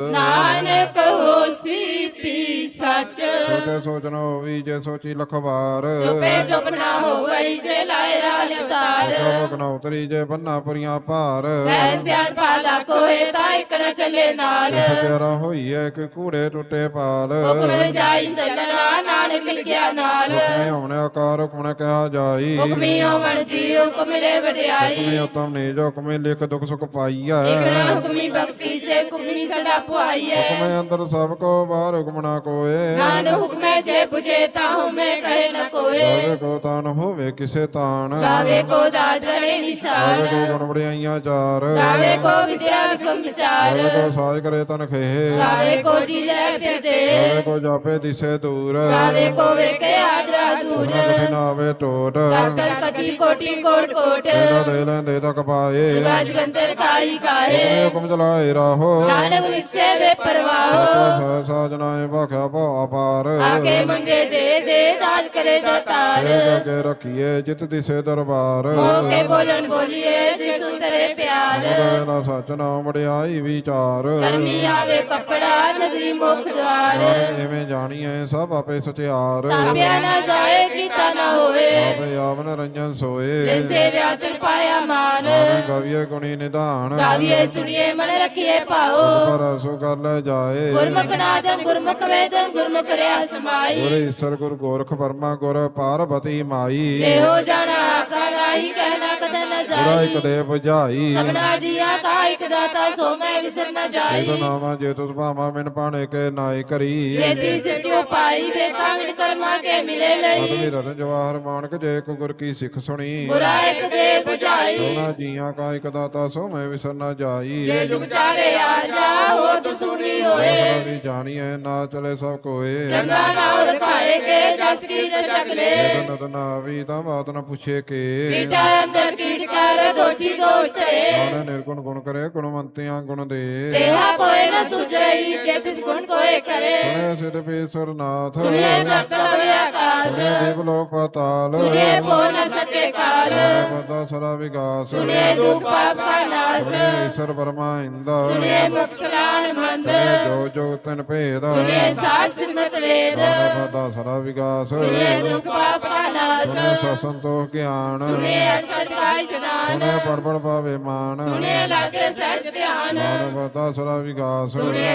ਨਾਨਕ ਸੱਚ ਛੋਟੇ ਸੋਚਨ ਹੋਵੀ ਜੇ ਸੋਚੀ ਲਖ ਵਾਰ ਚੁਪੇ ਚੁਪ ਨਾ ਹੋਵਈ ਜੇ ਲਾਇ ਰਾਲ ਉਤਾਰ ਲੋਕ ਨਾ ਉਤਰੀ ਜੇ ਬੰਨਾ ਪੁਰੀਆਂ ਭਾਰ ਸਹਿ ਸਿਆਣ ਪਾਲਾ ਕੋਏ ਤਾਂ ਇਕ ਨ ਚੱਲੇ ਨਾਲ। ਸਤਿਆਰਾ ਹੋਈਏ ਕਿ ਕੂੜੇ ਟੁੱਟੇ ਪਾਲ। ਹੁਕਮ ਰਜਾਈ ਚੱਲਣਾ ਨਾਨਕ ਲਿਖਿਆ ਨਾਲ। ਹੁਕਮੇ ਹੋਣੇ ਆਕਾਰ ਹੁਕਮਣੇ ਕਿਹਾ ਜਾਈ। ਹੁਕਮੀ ਹੋਵਣ ਜੀ ਹੁਕਮ ਮਿਲੇ ਵਡਿਆਈ। ਹੁਕਮੇ ਉਤਮ ਨੇ ਜੋ ਹੁਕਮੇ ਲਿਖ ਦੁਖ ਸੁਖ ਪਾਈਐ। ਹੁਕਮੀ ਬਖਸ਼ੀ ਸੇ ਹੁਕਮੀ ਸਦਾ ਪੁਆਈਐ। ਹੁਕਮੇ ਅੰਦਰ ਸਭ ਕੋ ਬਾਹਰ ਹੁਕਮ ਨਾ ਕੋਏ। ਨਾਨ ਹੁਕਮੈ ਜੇ 부ਜੇ ਤਾਹੂ ਮੈਂ ਕਹੇ ਨ ਕੋਏ ਗਾਵੇ ਕੋ ਤਾਨ ਹੋਵੇ ਕਿਸੇ ਤਾਨ ਗਾਵੇ ਕੋ ਦਾਜਣੇ ਨਿਸ਼ਾਨ ਗਾਵੇ ਕੋ ਗੁਣ ਬੜਾਈਆਂ ਚਾਰ ਗਾਵੇ ਕੋ ਵਿਦਿਆ ਵਿਕਮ ਵਿਚਾਰ ਗਾਵੇ ਕੋ ਸਾਜ ਕਰੇ ਤਨ ਖੇ ਗਾਵੇ ਕੋ ਜੀ ਲੈ ਫਿਰਦੇ ਗਾਵੇ ਕੋ ਜਾਪੇ ਦਿਸੇ ਦੂਰ ਗਾਵੇ ਕੋ ਵੇਖੇ ਆਦਰਾ ਦੂਰ ਕਥੇ ਨਾ ਆਵੇ ਟੋਟ ਕਰ ਕਰ ਕਤੀ ਕੋਟੀ ਕੋਟ ਕੋਟ ਇਹਦਾ ਦੇ ਲੈਂਦੇ ਤੱਕ ਪਾਏ ਜਗਾ ਜਗੰਤਰ ਕਾਈ ਕਾਹੇ ਹੁਕਮੇ ਚਲਾਏ ਰਾਹੋ ਨਾਨਕ ਵਿਖਸੇ ਵੇ ਪਰਵਾਹੋ ਸਹਿ ਸਾਜਨਾਏ ਭਾਖਿਆ ਭਉ ਅਪਾਰ ਆਕੇ ਮੰਗੇ ਦੇ ਦੇ ਦਾਜ ਕਰੇ ਦਾਤਾਰ ਤੇਰੇ। ਅੱਗੇ ਰੱਖੀਏ ਜਿਤ ਦਿਸੇ ਦਰਬਾਰ। ਹੋ ਕੇ ਬੋਲਣ ਬੋਲੀਏ ਜਿਸੂ ਤੇਰੇ ਪਿਆਰ। ਨਾ ਸੱਚ ਨਾਮ ਵਡਿਆਈ ਵਿਚਾਰ। ਕਰਮੀ ਆਵੇ ਕਪੜਾ ਨਦਰੀ ਮੁਖ ਦਵਾਰ ਐਵੇਂ ਜਾਣੀਏ ਸਭ ਆਪੇ ਸਚਿਆਰ। ਤਾਪਿਆ ਨਾ ਜਾਏ ਕੀਤਾ ਨਾ ਹੋਏ। ਆਪੇ ਆਵਨ ਰੰਜਨ ਸੋਏ। ਜੇ ਸੇਵਿਆ ਤਰ ਪਾਇਆ ਮਾਨ। ਗਵੀਏ ਗੁਣੀ ਨਿਧਾਨ। ਗਾਵੀਏ ਸੁਣੀਏ ਮਨ ਰੱਖੀਏ ਪਾਓ ਪਰ ਸੋ ਕਰ ਲੈ ਜਾਏ। ਗੁਰਮੁਖ ਨਾਦੰ ਗੁਰਮੁਖ ਵੇਦੰ ਗੁਰਮੁਖ ਸਮਾਈ। ਗੁਰ ਈਸਰ ਗੁਰ ਗੋਰਖ ਪਰਮਾ ਗੁਰ ਪਾਰਬਤੀ ਮਾਈ। ਜੇ ਹੋ ਜਾਣਾ ਹੀ ਕਹਿਣਾ ਕਦੇ ਨ ਗੁਰਾ ਇੱਕ ਜਾਈ। ਦੇ 부ਝਾਈ ਸਭਨਾ ਜੀਆ ਕਾ ਇੱਕ ਦਾਤਾ ਸੋ ਮੈਂ ਵਿਸਰ ਨ ਜਾਈ। ਇਹ ਨਾਮਾ ਜੇ ਤੁਸ ਭਾਵਾ ਮਿਨ ਪਾਣੇ ਕੇ ਨਾਇ ਕਰੀ। ਜੇਤੀ ਸਿਟਿਓ ਪਾਈ ਵੇ ਕਾਮਿਨ ਕਰਮਾ ਕੇ ਮਿਲੇ ਲਈ। ਅਦਵੀ ਰਤਨ ਜਵਾਹਰ ਮਾਨਕ ਜੇ ਕੋ ਗੁਰ ਕੀ ਸਿੱਖ ਸੁਣੀ। ਗੁਰਾ ਇੱਕ ਦੇ 부ਝਾਈ ਸੋਨਾ ਜੀਆਂ ਕਾ ਇੱਕ ਦਾਤਾ ਸੋ ਮੈਂ ਵਿਸਰ ਨਾ ਜਾਈ। ਜੇ ਜੁਗ ਚਾਰੇ ਯਾਰ ਜਾ ਹੋਏ। ਵੀ ਜਾਣੀਐ ਨਾ ਚਲੇ ਸਭ ਕੋਏ। ਚੰਗਾ ਨਾ ਰਖਾਏ ਕੇ ਦਸ ਕੀ ਨ ਚੱਕਲੇ ਨਦ ਨਦ ਨਾ ਵੀ ਤਾਂ ਬਾਤ ਨਾ ਪੁੱਛੇ ਕੇ। ਕੀਟਾ ਅੰਦਰ ਕੀਟ ਦੋਸੀ ਦੋਸਤ ਰੇ ਆਣੇ ਨਿਰਗੁਣ ਗੁਣ ਕਰੇ ਗੁਣਵੰਤਿਆਂ ਗੁਣ ਦੇ। ਦੇਹਾ ਕੋਏ ਨ ਸੁਝਈ ਜੇ ਤਿਸ ਗੁਣ ਕੋਏ ਕਰੇ। ਸੁਣੇ ਸਿਧ ਪੇਸਰ ਨਾਥ ਸੁਨੇ ਦਰਤਵ ਆਕਾਸ ਸੁਣੇ ਲੋਕ ਪਾਤਾਲ। ਸੁਨੇ ਪੋ ਨ ਸਕੇ ਕਾਲ। ਪਤਾ ਸਰਾ ਵਿਗਾਸ। ਸੁਨੇ ਦੁਖ ਪਾਪ ਕਾ ਨਾਸ। ਸੁਣੇ ਈਸ਼ਰ ਬਰਮਾ ਇੰਦਾ। ਸੁਨੇ ਮੁਖ ਸਲਾਨ ਮੰਦ ਜੋ ਜੋ ਤਨ ਭੇਦ। ਸੁਨੇ ਸਾਧ ਸਿਮਤ ਵੇਦ। ਪਤਾ ਸਰਾ ਵਿਗਾਸ। ਸੁਨੇ ਦੁਖ ਪਾਪ ਕਾ ਨਾਸ। ਸੁਣੇ ਸਸੰਤੋਖ ਗਿਆਨ। ਸੁਨੇ ਅੜਸਰ ਕਾ ਇਸਨਾਨ ਸੁਣੇ ਪੜ ਪੜ ਪਾਵੇ ਮਾਨ ਸੁਨੇ ਲਾਗੇ ਸਹਿਜ ਧਿਆਨ। ਮਾਨਵਤਾ ਸਰਾ ਵਿਗਾਸ। ਸੁਣੇ